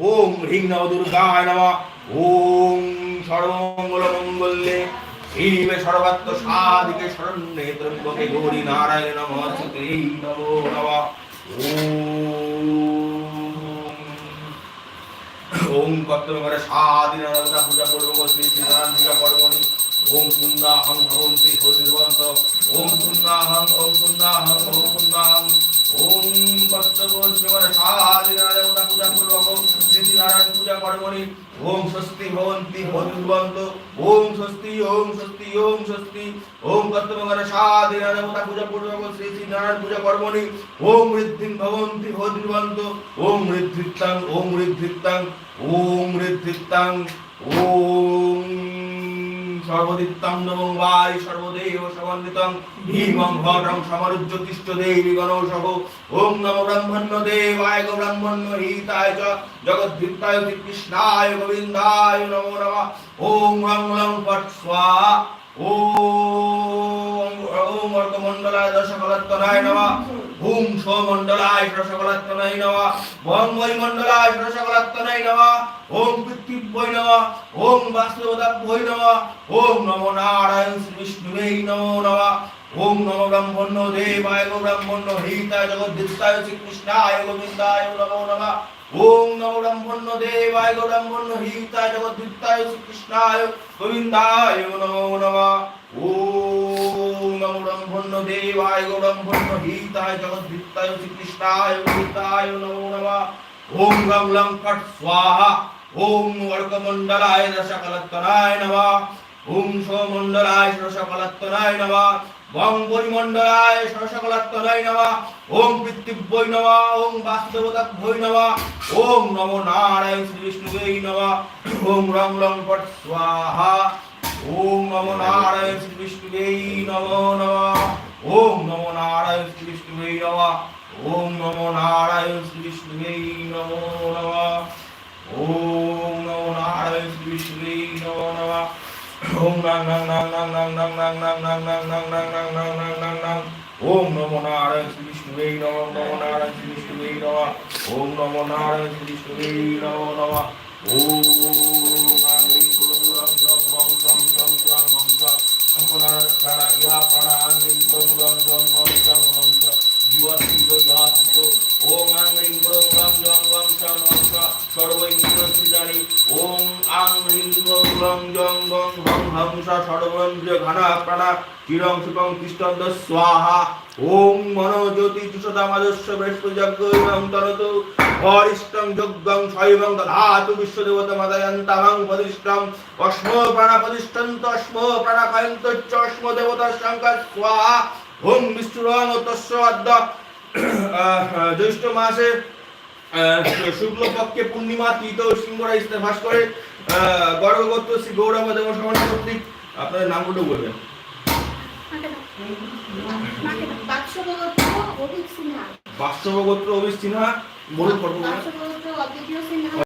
ওম হ্রিং নব দুর্গায় নম। ওম সর্বমঙ্গল মঙ্গলে শিবে সর্বাত্ম সাধিকে শরণ্যে ত্রম্বকে গৌরি নারায়ণ নম। শ্রী নব নব ওম। কর্তব্য করে সাদিন পূজা পূর্ব শ্রী শ্রী নারায়ণ পূজা পর্বণী ওম কুন্দা হং ভবন শ্রী হরিবন্ত কর্মণি, ওম স্বস্তি ভবন্তি ভবন্ত ওম স্বস্তি ওম স্বস্তি ওম স্বস্তি, ওম কর্তমঙ্গল সাধি পূজা পূর্বক শ্রী নারায়ণ পূজা কর্মণি, ওম ঋদ্ধিং ভবন্তি হরিবন্ত ওম ঋদ্ধিত্তাং ওম ঋদ্ধিত্তাং ওম ঋদ্ধিত্তাং, ওম সর্বদিত্তাং নমং বাই সর্বদেব সমন্বিতং ভীমং ঘটং সমরুজ্যোতিষ্ঠ দেবী গণৌষভ। ওম নম ব্রহ্মণ্য দেবায় ব্রহ্মণ্য হিতায় চ। জগদ্ভিত্তায় কৃষ্ণায় গোবিন্দায় নমো নমঃ। ওম রং রং পট স্বাহা ওম ওম অর্কমণ্ডলায় দশকলাত্তনায় নমঃ। ওম সোমণ্ডলায় দশকলাত্তনায় নমঃ। ওম বৈমণ্ডলায় দশকলাত্তনায় নমঃ। ওম পৃথিব্যৈ নমঃ ওম বাস্তবদাভ্যৈ নমঃ ওম নমো নারায়ণ শ্রী বিষ্ণুবে নমো নমঃ। ওম নমো ব্রহ্মণ্য দেবায় ব্রহ্মণ্য হিতায় জগদ্দিত্তায় শ্রীকৃষ্ণায় গোবিন্দায় নমো নমঃ। ওম নমো ব্রহ্মণ্য দেবায় ব্রহ্মণ্য হিতায় জগদ্দিত্তায় শ্রীকৃষ্ণায় গোবিন্দায় নমো নমঃ। ওম নমো ব্রহ্মণ্য দেবায় ব্রহ্মণ্য হিতায় জগদ্দিত্তায় শ্রীকৃষ্ণায় গোবিন্দায় নমো নমঃ। ওম গং লং ফট স্বাহা। ওম অর্কমণ্ডলায় দশকলত্তনায় নমঃ। ওম সোমণ্ডলায় ষোড়শকলত্তনায় নমঃ। বং পরিমণ্ডলায় ষোড়শকলত্তনায় নমঃ। ওম পৃথিব্যৈ নমঃ। ওম বাস্তুদেবতাভ্যৈ নমঃ। ওম নমো নারায়ণ শ্রী বিষ্ণুবে নমঃ। ওম রং লং ফট স্বাহা। ওম নমো নারায়ণ শ্রী বিষ্ণুবে নমো নমঃ। ওম নমো নারায়ণ শ্রী বিষ্ণুবে নমঃ। ওম নমো নারায়ণ শ্রী বিষ্ণুবে নমো নমো। নারায়ণ শ্রী বিষ্ণুবে নমো নমঃ ওম নং নং নং নং নং নং নং নং নং নং নং নং নং নং নং নং নং ওম নমো নারায়ণ শ্রী বিষ্ণুবে নমঃ নমো নারায়ণ শ্রী বিষ্ণুবে নমঃ ওম নমো নারায়ণ শ্রী বিষ্ণুবে সর্বৈন্দ্রিয়ানি ওম আং রিং কুলং জং অদ্য জ্যৈষ্ঠ মাসে শুক্লপক্ষে পূর্ণিমা তৃত সিংহরা ইস্তে ভাস করে গর্ভগত শ্রী গৌরব দেব সমান কর্তৃক আপনাদের নামগুলো বলবেন। বাৎসবগোত্র অভিজ সিনহা। মূল পর্ব